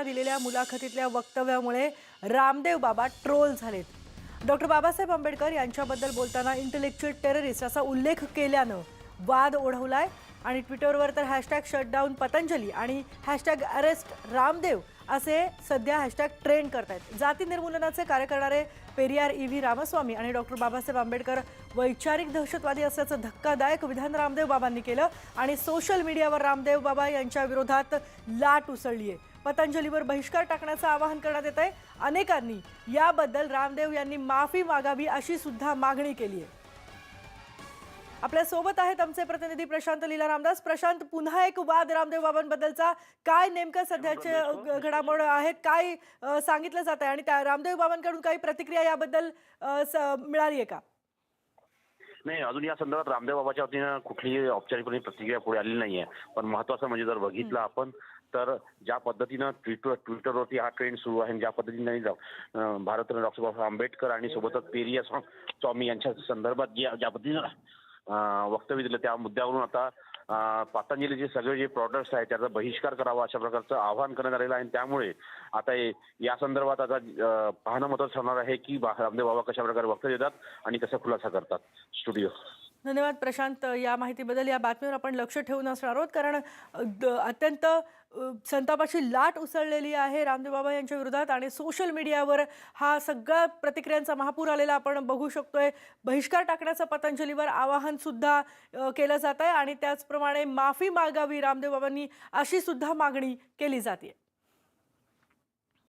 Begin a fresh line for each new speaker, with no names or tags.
पत्रिकेला दिलेल्या मुलाखतीतल्या वक्तव्यामुळे रामदेव बाबा ट्रोल झालेत. डॉक्टर बाबासाहेब आंबेडकर यांच्याबद्दल बोलताना इंटेलेक्च्युअल टेररिस्ट असा उल्लेख केल्यानं वाद ओढवलाय आणि ट्विटरवर तर हॅशटॅग शटडाऊन पतंजली आणि हॅशटॅग अरेस्ट रामदेव असे सध्या हॅशटॅग ट्रेंड करतायत. जाती निर्मूलनाचे कार्य करणारे पेरियार ई व्ही रामस्वामी आणि डॉक्टर बाबासाहेब आंबेडकर वैचारिक दहशतवादी असल्याचं धक्कादायक विधान रामदेव बाबांनी केलं आणि सोशल मीडियावर रामदेव बाबा यांच्या विरोधात लाट उसळली आहे पतंजलीवर बहिष्कार टाकण्याचं आवाहन करण्यात येत आहे अनेकांनी याबद्दल रामदेव यांनी माफी मागावी अशी सुद्धा मागणी केली आहे. आपल्यासोबत आहेत आमचे प्रतिनिधी प्रशांत लीला रामदास. प्रशांत पुन्हा एक वाद रामदेव बाबांबद्दलचा. काय नेमकं सध्याचे घडामोड आहेत? काय सांगितलं जात आहे आणि त्या रामदेव बाबांकडून काही प्रतिक्रिया याबद्दल मिळाली आहे का?
नाही अजून या संदर्भात रामदेव बाबाच्या वतीनं कुठलीही औपचारिकपणे प्रतिक्रिया पुढे आलेली नाहीये. पण महत्वाचं म्हणजे जर बघितलं आपण तर ज्या पद्धतीनं ट्विटर ट्विटरवरती हा ट्रेंड सुरू आहे ज्या पद्धतीने भारतरत्न डॉक्टर बाबासाहेब आंबेडकर आणि सोबतच पेरिया स्वा- स्वामी यांच्या संदर्भात ज्या ज्या पद्धतीनं वक्तव्य दिलं त्या मुद्द्यावरून आता पतंजलीचे सगळे जे प्रॉडक्ट्स आहेत त्याचा बहिष्कार करावा अशा प्रकारचं आवाहन करण्यात आलेलं आहे. आणि त्यामुळे आता या संदर्भात आता पाहणं महत्वाचं ठरणार आहे की बा- रामदेव बाबा कशा प्रकारे वक्तव्य देतात आणि कसा खुलासा करतात. स्टुडिओ
धन्यवाद प्रशांत. या माहितीबद्दल या बातमीवर आपण लक्ष ठेवून असणार आहोत. कारण द- अत्यंत संतापाची लाट उसळलेली आहे रामदेव बाबा यांच्या विरोधात आणि सोशल मीडियावर हा सगळा प्रतिक्रियांचा महापूर आलेला आपण बघू शकतोय. बहिष्कार टाकण्याचं पतंजलीवर आवाहन सुद्धा केलं जात आहे आणि त्याचप्रमाणे माफी मागावी रामदेव बाबांनी अशी सुद्धा मागणी केली जाते